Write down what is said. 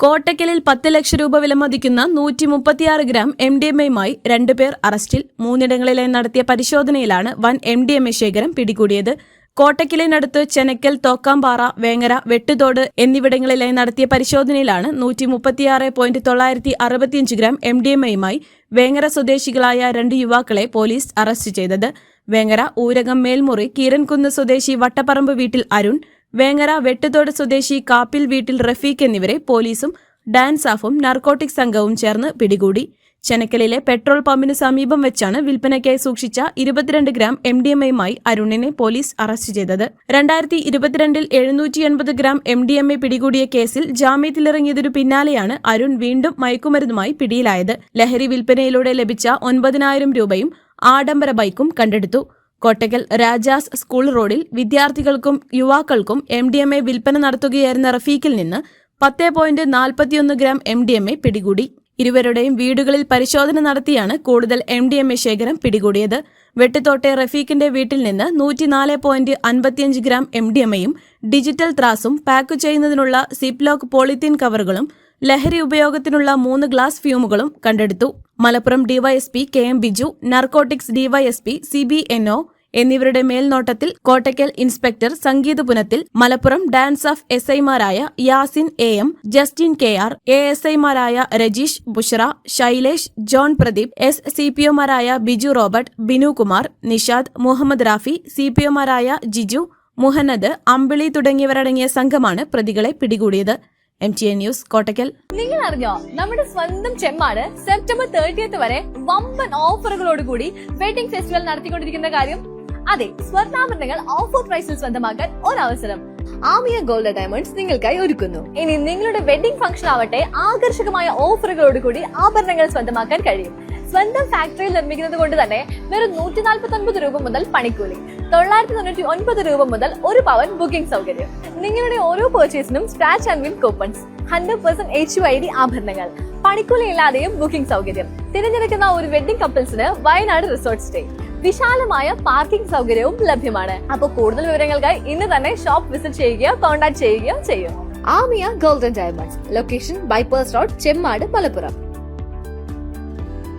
കോട്ടയ്ക്കലിൽ പത്ത് ലക്ഷം രൂപ വിലമതിക്കുന്ന നൂറ്റി മുപ്പത്തിയാറ് ഗ്രാം എം ഡി എം എയുമായി രണ്ടുപേർ അറസ്റ്റിൽ. മൂന്നിടങ്ങളിലായി നടത്തിയ പരിശോധനയിലാണ് വൻ എം ഡി എം എ ശേഖരം പിടികൂടിയത്. കോട്ടക്കലിനടുത്ത് ചെനക്കൽ തോക്കാമ്പാറ വേങ്ങര വെട്ടുതോട് എന്നിവിടങ്ങളിലായി നടത്തിയ പരിശോധനയിലാണ് നൂറ്റി മുപ്പത്തിയാറ് പോയിന്റ് തൊള്ളായിരത്തി അറുപത്തിയഞ്ച് ഗ്രാം എം ഡി എം എയുമായി വേങ്ങര സ്വദേശികളായ രണ്ട് യുവാക്കളെ പോലീസ് അറസ്റ്റ് ചെയ്തത്. വേങ്ങര ഊരകം മേൽമുറി കീരൻകുന്ന് സ്വദേശി വട്ടപ്പറമ്പ് വീട്ടിൽ അരുൺ വേങ്ങര വെട്ടുതോട് സ്വദേശി കാപ്പിൽ വീട്ടിൽ റഫീഖ് എന്നിവരെ പോലീസും ഡാൻസാഫും നാർക്കോട്ടിക് സംഘവും ചേർന്ന് പിടികൂടി. ചെനക്കലിലെ പെട്രോൾ പമ്പിന് സമീപം വെച്ചാണ് വിൽപ്പനയ്ക്കായി സൂക്ഷിച്ച ഇരുപത്തിരണ്ട് ഗ്രാം എം ഡി എം എയുമായി അരുണിനെ പോലീസ് അറസ്റ്റ് ചെയ്തത്. രണ്ടായിരത്തി ഇരുപത്തിരണ്ടിൽ എഴുന്നൂറ്റി എൺപത് gram M D M A പിടികൂടിയ കേസിൽ ജാമ്യത്തിലിറങ്ങിയതിനു പിന്നാലെയാണ് അരുൺ വീണ്ടും മയക്കുമരുന്നുമായി പിടിയിലായത്. ലഹരി വിൽപ്പനയിലൂടെ ലഭിച്ച ഒൻപതിനായിരം രൂപയും ആഡംബര ബൈക്കും കണ്ടെടുത്തു. കോട്ടയ്ക്കൽ രാജാസ് സ്കൂൾ റോഡിൽ വിദ്യാർത്ഥികൾക്കും യുവാക്കൾക്കും എം ഡി എം എ വിൽപ്പന നടത്തുകയായിരുന്ന റഫീഖിൽ നിന്ന് പത്ത് പോയിന്റ് നാൽപ്പത്തിയൊന്ന് gram M D M A പിടികൂടി. ഇരുവരുടെയും വീടുകളിൽ പരിശോധന നടത്തിയാണ് കൂടുതൽ എം ഡി എം എ ശേഖരം പിടികൂടിയത്. വെട്ടിത്തോട്ടെ റഫീഖിന്റെ വീട്ടിൽ നിന്ന് നൂറ്റിനാല് പോയിന്റ് അൻപത്തിയഞ്ച് ഗ്രാം എം ഡി എം എയും ഡിജിറ്റൽ ത്രാസും പാക്ക് ചെയ്യുന്നതിനുള്ള സിപ്ലോക്ക് പോളിത്തീൻ കവറുകളും ലഹരി ഉപയോഗത്തിനുള്ള മൂന്ന് ഗ്ലാസ് ഫ്യൂമുകളും കണ്ടെടുത്തു. Malappuram DYSP K M Biju narcotics DYSP C B N O എന്നിവരുടെ മേൽനോട്ടത്തിൽ Kottakkal inspector Sangeeth Punathil Malappuram DANSAF S ഐമാരായ Yasin A M Justin K R A S ഐമാരായ Rajeesh Bushra Shailesh John Pradeep S C P ഒമാരായ Biju Robert Binu Kumar Nishad Muhammad Rafi C P ഒമാരായ Jiju Muhannad Ambili തുടങ്ങിയവരടങ്ങിയ സംഘമാണ് പ്രതികളെ പിടികൂടിയത്. M T A news Kottakkal. നിങ്ങൾ അറിഞ്ഞോ നമ്മുടെ സ്വന്തം ചെമ്മാട് സെപ്റ്റംബർ തേർട്ടിയത്ത് വരെ വമ്പൻ ഓഫറുകളോട് കൂടി വെഡിംഗ് ഫെസ്റ്റിവൽ നടത്തിക്കൊണ്ടിരിക്കുന്ന കാര്യം? അതെ സ്വർണാഭരണങ്ങൾ ഓഫർ പ്രൈസിൽ സ്വന്തമാക്കാൻ ഒരവസരം. ആമിയ ഗോൾഡ് ഡയമണ്ട്സ് നിങ്ങൾക്കായി ഒരുക്കുന്നു. ഇനി നിങ്ങളുടെ വെഡിംഗ് ഫംഗ്ഷൻ ആവട്ടെ ആകർഷകമായ ഓഫറുകളോട് കൂടി ആഭരണങ്ങൾ സ്വന്തമാക്കാൻ കഴിയും. സ്വന്തം ഫാക്ടറിയിൽ നിർമ്മിക്കുന്നത് കൊണ്ട് തന്നെ വെറും നൂറ്റി നാൽപ്പത്തി ഒൻപത് രൂപ മുതൽ പണിക്കൂലി. തൊള്ളായിരത്തി തൊണ്ണൂറ്റി ഒൻപത് രൂപ മുതൽ ഒരു പവൻ ബുക്കിംഗ് സൗകര്യം. നിങ്ങളുടെ ഓരോ പർച്ചേസിനും scratch and win coupons hundred percent H I D ആഭരണങ്ങൾ പണിക്കൂലി ഇല്ലാതെയും ബുക്കിംഗ് സൗകര്യം. തിരഞ്ഞെടുക്കുന്ന ഒരു വെഡിംഗ് കപ്പിൾസിന് വയനാട് റിസോർട്ട് സ്റ്റേ വിശാലമായ പാർക്കിംഗ് സൗകര്യവും ലഭ്യമാണ്. അപ്പോൾ കൂടുതൽ വിവരങ്ങൾക്കായി ഇന്ന് തന്നെ ഷോപ്പ് വിസിറ്റ് ചെയ്യുകയോ കോൺടാക്ട് ചെയ്യുകയോ ചെയ്യും. Amiya golden diamonds. Location bypass road Chemmad Malappuram.